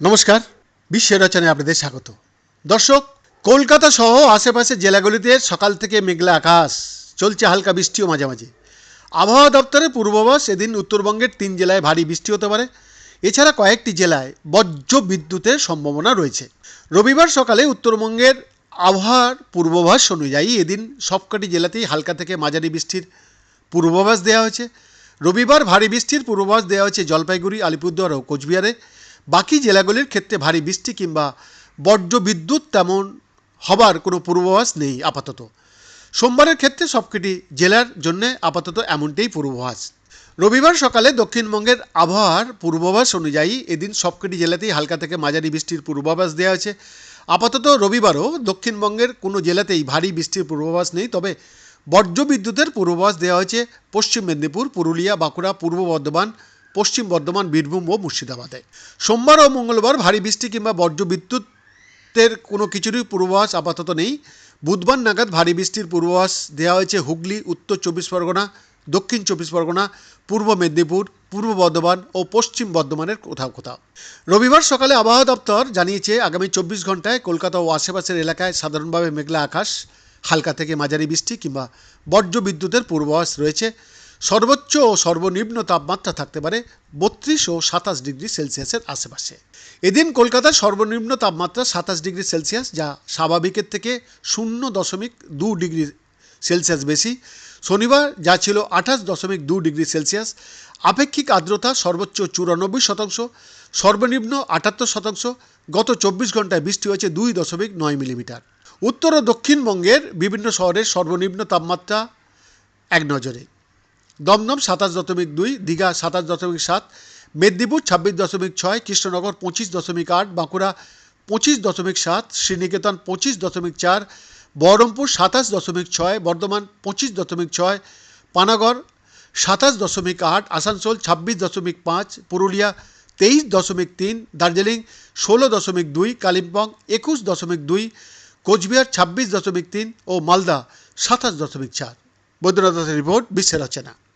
নমস্কার, বিশ্বের রচনায় আপনাদের স্বাগত। দর্শক, কলকাতা সহ আশেপাশের জেলাগুলিতে সকাল থেকে মেঘলা আকাশ, চলছে হালকা বৃষ্টিও মাঝে মাঝে আবহাওয়া দপ্তরের পূর্বাভাস এদিন উত্তরবঙ্গের তিন জেলায় ভারী বৃষ্টি হতে পারে। এছাড়া কয়েকটি জেলায় বজ্র বিদ্যুতের সম্ভাবনা রয়েছে। রবিবার সকালে উত্তরবঙ্গের আবহাওয়ার পূর্বাভাস অনুযায়ী এদিন সবকটি জেলাতেই হালকা থেকে মাঝারি বৃষ্টির পূর্বাভাস দেওয়া হয়েছে। রবিবার ভারী বৃষ্টির পূর্বাভাস দেওয়া হয়েছে জলপাইগুড়ি, আলিপুরদুয়ার ও কোচবিহারে। বাকি জেলাগুলির ক্ষেত্রে ভারী বৃষ্টি কিংবা বজ্র বিদ্যুৎ তেমন হবার কোনো পূর্বাভাস নেই আপাতত। সোমবারের ক্ষেত্রে সবকটি জেলার জন্য আপাতত এমনটাই পূর্বাভাস। রবিবার সকালে দক্ষিণবঙ্গের আবহাওয়ার পূর্বাভাস অনুযায়ী এদিন সবকটি জেলাতেই হালকা থেকে মাঝারি বৃষ্টির পূর্বাভাস দেওয়া হয়েছে। আপাতত রবিবারও দক্ষিণবঙ্গের কোনো জেলাতেই ভারী বৃষ্টির পূর্বাভাস নেই, তবে বজ্র বিদ্যুতের পূর্বাভাস দেওয়া হয়েছে পশ্চিম মেদিনীপুর, পুরুলিয়া, বাঁকুড়া, পূর্ব বর্ধমান, পশ্চিম বর্ধমান, বীরভূম ও মুর্শিদাবাদে। সোমবার ও মঙ্গলবার ভারী বৃষ্টি কিংবা বজ্র বিদ্যুতের কোনো কিছুরই পূর্বাভাস আপাতত নেই। বুধবার নাগাদ ভারী বৃষ্টির পূর্বাভাস দেওয়া হয়েছে হুগলি, উত্তর চব্বিশ পরগনা, দক্ষিণ চব্বিশ পরগনা, পূর্ব মেদিনীপুর, পূর্ব বর্ধমান ও পশ্চিম বর্ধমানের কোথাও কোথাও। রবিবার সকালে আবহাওয়া দপ্তর জানিয়েছে, আগামী চব্বিশ ঘন্টায় কলকাতা ও আশেপাশের এলাকায় সাধারণভাবে মেঘলা আকাশ। হালকা থেকে মাঝারি বৃষ্টি কিংবা বজ্র বিদ্যুতের পূর্বাভাস রয়েছে। সর্বোচ্চ ও সর্বনিম্ন তাপমাত্রা থাকতে পারে বত্রিশ ও সাতাশ ডিগ্রি সেলসিয়াসের আশেপাশে। এদিন কলকাতার সর্বনিম্ন তাপমাত্রা সাতাশ ডিগ্রি সেলসিয়াস, যা স্বাভাবিকের থেকে শূন্য দশমিক দু ডিগ্রি সেলসিয়াস বেশি। শনিবার, যা ছিল আঠাশ দশমিক দু ডিগ্রি সেলসিয়াস। আপেক্ষিক আর্দ্রতা সর্বোচ্চ চুরানব্বই শতাংশ, সর্বনিম্ন আটাত্তর শতাংশ। গত চব্বিশ ঘন্টায় বৃষ্টি হয়েছে দুই দশমিক নয় মিলিমিটার। উত্তর ও দক্ষিণবঙ্গের বিভিন্ন শহরের সর্বনিম্ন তাপমাত্রা এক নজরে। দমদম সাতাশ দশমিক দুই, দীঘা সাতাশ দশমিক সাত, মেদিনীপুর ছাব্বিশ দশমিক ছয়, কৃষ্ণনগর পঁচিশ দশমিক আট, বাঁকুড়া পঁচিশ দশমিক সাত, শ্রীনিকেতন পঁচিশ দশমিক চার, বহরমপুর সাতাশ দশমিক ছয়, বর্ধমান পঁচিশ দশমিক ছয়, পানাগড় সাতাশ দশমিক আট, আসানসোল ছাব্বিশ দশমিক পাঁচ, পুরুলিয়া তেইশ দশমিক তিন, দার্জিলিং ষোলো দশমিক দুই, কালিম্পং একুশ দশমিক দুই কোচবিহার ছাব্বিশ দশমিক তিন ও মালদা সাতাশ দশমিক চার। বৈদ্যনাথ রিপোর্ট বিশ্বের রচনা